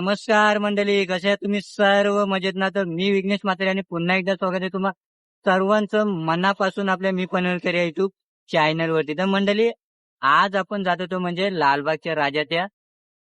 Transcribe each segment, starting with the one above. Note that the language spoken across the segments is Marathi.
नमस्कार मंडळी कसे आहे तुम्ही सर्व? मजेत ना? तर मी विघ्नेश म्हात्रे आणि पुन्हा एकदा स्वागत आहे तुम्हा सर्वांचं मनापासून आपल्या मी पनवेलकर या युट्यूब चॅनलवरती तर मंडळी आज आपण जात होतो म्हणजे लालबागच्या राजाच्या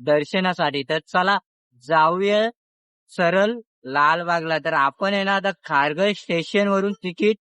दर्शनासाठी. तर चला जाऊया सरळ लालबागला. तर आपण आहे ना आता खारघर स्टेशनवरून तिकीट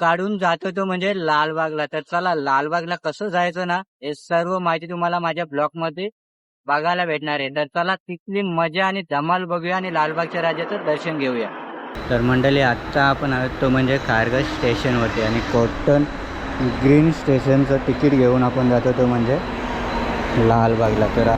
काढून जात होतो म्हणजे लालबागला. तर चला लालबागला कसं जायचं ना हे सर्व माहिती तुम्हाला माझ्या ब्लॉगमध्ये बघायला भेटणार आहे. तर चला तिथली मजा आणि धमाल बघूया आणि लालबागच्या राजाचं दर्शन घेऊया. तर मंडळी आत्ता आपण आहोत तो म्हणजे खारघर स्टेशनवरती आणि कॉटन ग्रीन स्टेशनचं तिकीट घेऊन आपण जातो तो म्हणजे लालबागला. तर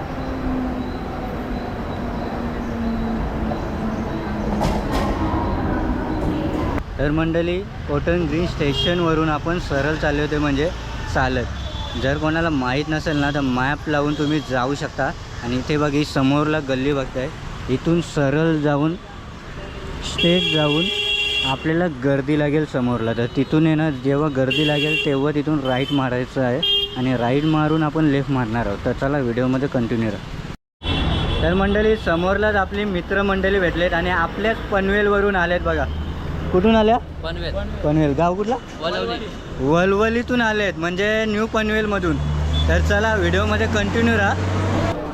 तर मंडळी कॉटन ग्रीन स्टेशनवरून आपण सरळ चालले होते म्हणजे चालत जर कोणाला माहीत नसेल ना तर मॅप लावून तुम्ही जाऊ शकता. आणि इथे बघ ही समोरला गल्ली बघताय. इथून सरळ जाऊन स्टेट जाऊन आपल्याला गर्दी लागेल समोरला. तर तिथून आहे ना जेव्हा गर्दी लागेल तेव्हा तिथून राईट मारायचं आहे. आणि राईट मारून आपण लेफ्ट मारणार आहोत. तर चला व्हिडिओमध्ये कंटिन्यू राहा. तर मंडळी समोरलाच आपली मित्रमंडळी भेटलेत आणि आपल्याच पनवेलवरून आलेत बघा. कुठून आल्या? पनवेल. पनवेल. गाव कुठला? वलवली. वलवलीतून आलेत. म्हणजे न्यू पनवेलमधून. तर चला व्हिडिओमध्ये कंटिन्यू राहा.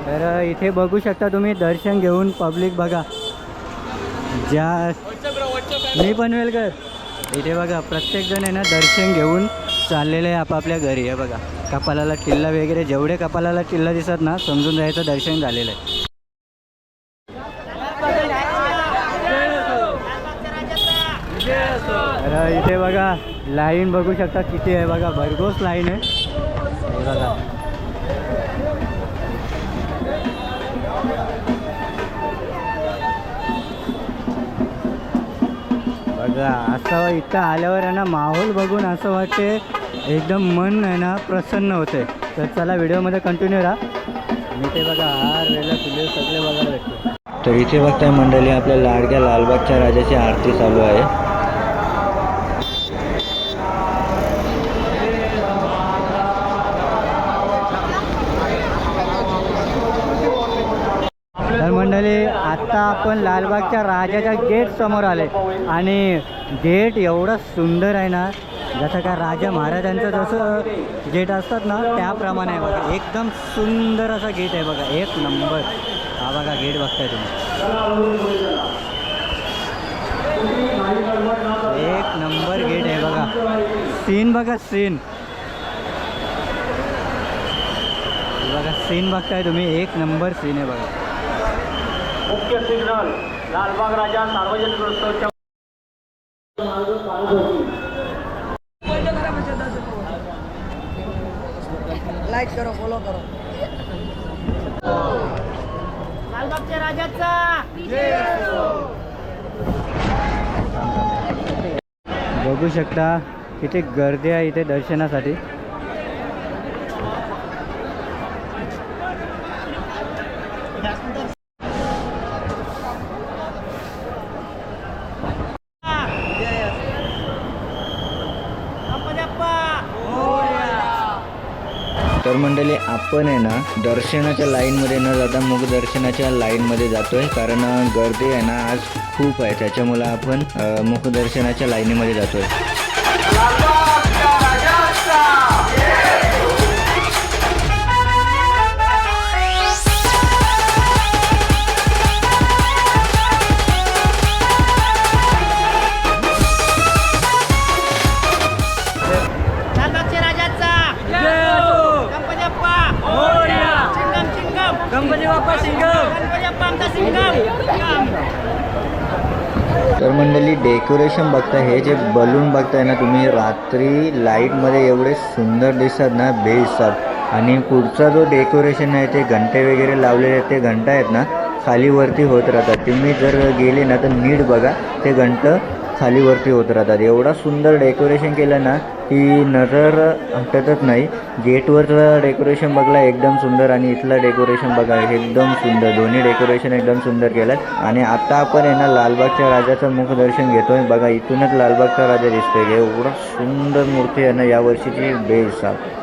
तर इथे बघू शकता तुम्ही दर्शन घेऊन पब्लिक बघा. ज्या मी पनवेलकर. इथे बघा प्रत्येक जण आहे ना दर्शन घेऊन चाललेले आहे आपापल्या घरी. आहे बघा कपालाला टिल्ला वगैरे जेवढे कपालाला टिल्ला दिसत ना समजून जायचं दर्शन झालेलं आहे तर इथे बघा लाईन बघू शकता किती आहे बघा भरघोस लाईन आहे. बघा. बघा असं इथं आल्यावर आहे ना माहोल बघून असं वाटते एकदम मन आहे ना प्रसन्न होते. तर चला व्हिडिओमध्ये कंटिन्यू राहा. मी ते बघा हार वेळेला फुले सगळे बघायला भेटते. तर इथे बघताय मंडळी आपल्या लाडक्या लालबागच्या राजाची आरती चालू आहे तर मंडळी आत्ता आपण लालबागच्या राजाच्या गेट समोर आले आणि गेट एवढं सुंदर आहे ना जसं का राजा महाराजांचं जसं गेट असतात ना त्याप्रमाणे आहे बघा एकदम सुंदर असा गेट आहे बघा एक नंबर. हा बघा गेट बघताय तुम्ही. एक नंबर गेट आहे बघा. सीन बघा सीन. बघा सीन बघताय तुम्ही एक नंबर सीन आहे बघा. मुख्य सिग्नल लालबाग राजा सार्वजनिक उत्सवच्या लाईक करो फॉलो करो. लालबागच्या राजाचा! बघू शकता किती गर्दी आहे इथे दर्शनासाठी. तर मंडळी आपण आहे ना दर्शनाच्या लाईनमध्ये न जाता मुख दर्शनाच्या लाईनमध्ये जातोय. कारण गर्दी आहे ना आज खूप आहे. त्याच्यामुळं आपण मुखदर्शनाच्या मुख दर्शनाच्या लाईनीमध्ये जातोय. आहे तर मंडळी डेकोरेशन बघता हे जे बलून बघताय ना तुम्ही रात्री लाईटमध्ये एवढे सुंदर दिसतात ना बेहिसाब. आणि पुढचा जो डेकोरेशन आहे ते घंटे वगैरे लावलेले आहेत ते घंटा आहेत ना खाली वरती होत राहतात. तुम्ही जर गेले ना तर नीट बघा ते घंटं खाली वरती होत राहतात. एवढा सुंदर डेकोरेशन केलं ना की नजर हटतच नाही. गेटवरचं डेकोरेशन बघला एकदम सुंदर. आणि इथलं डेकोरेशन बघा एकदम सुंदर. दोन्ही डेकोरेशन एकदम सुंदर केलं आणि आता आपण आहे ना लालबागच्या राजाचं मुखदर्शन घेतोय. बघा इथूनच लालबागचा राजा दिसतोय. एवढं सुंदर मूर्ती आहे ना यावर्षीची बेस आहे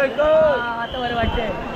जय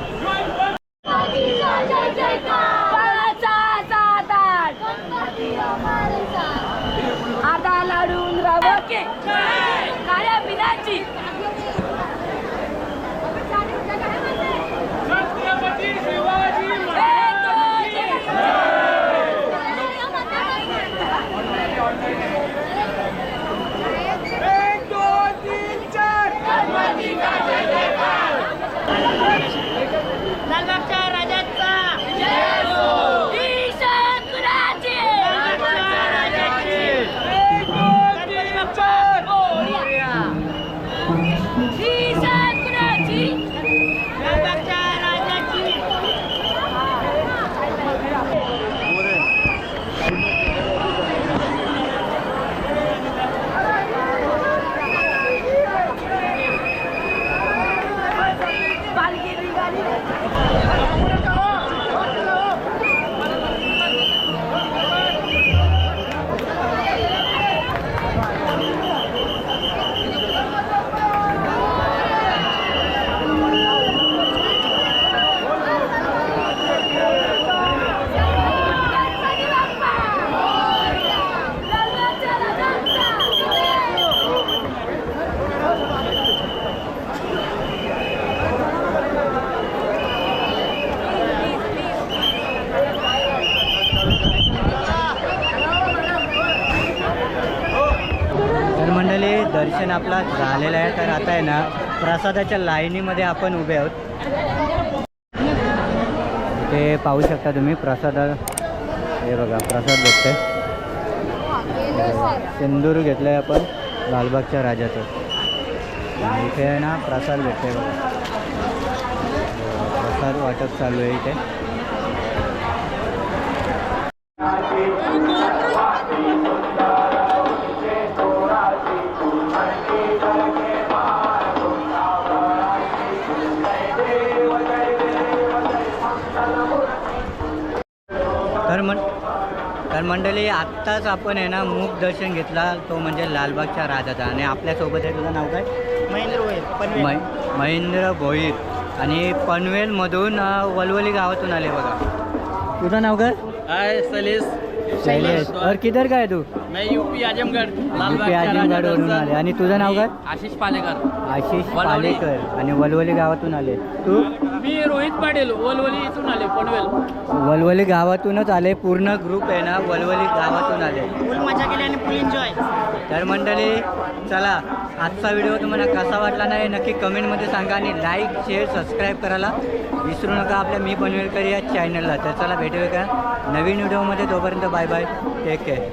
दर्शन आपला झालेला आहे. तर आता आहे ना प्रसादाच्या लाईनीमध्ये आपण उभे आहोत. ते पाहू शकता तुम्ही प्रसाद हे बघा प्रसाद भेटते सिंदूर घेतलं आहे आपण लालबागच्या राजाचं. इथे आहे ना प्रसाद भेटते बघा. प्रसाद वाटप चालू आहे इथे. मंडळी आत्ताच आपण आहे ना मूक दर्शन घेतला तो म्हणजे लालबागच्या राजाचा. आणि आपल्यासोबत आहे तुझं नाव काय? महेंद्र होईल मै महेंद्र भोईर. आणि पनवेलमधून वलवली गावातून आले बघा. तुझं नाव काय? हाय सलीस. शैलेश और किधर काय तू? मैं यूपी आजमगढ़ युपी आजमगडवरून आले. आणि तुझं नाव काय? आशिष पालेकर. आशिष वलवली. पालेकर. आणि वलवली गावातून आले. तू? मी रोहित पाटील ओलवली इथून आले पनवेल. वलवली गावातूनच आले. पूर्ण ग्रुप आहे ना वलवली गावातून आले. फुल मजा केली आणि फुल एन्जॉय तर मंडळी चला आजचा व्हिडिओ तुम्हाला कसा वाटला नाही नक्की कमेंटमध्ये सांगा आणि लाईक शेअर सबस्क्राईब करायला विसरू नका. आपल्या मी पनवेलकर या चॅनलला तर चला भेटूया का नवीन व्हिडिओमध्ये तोपर्यंत Bye bye. Take care.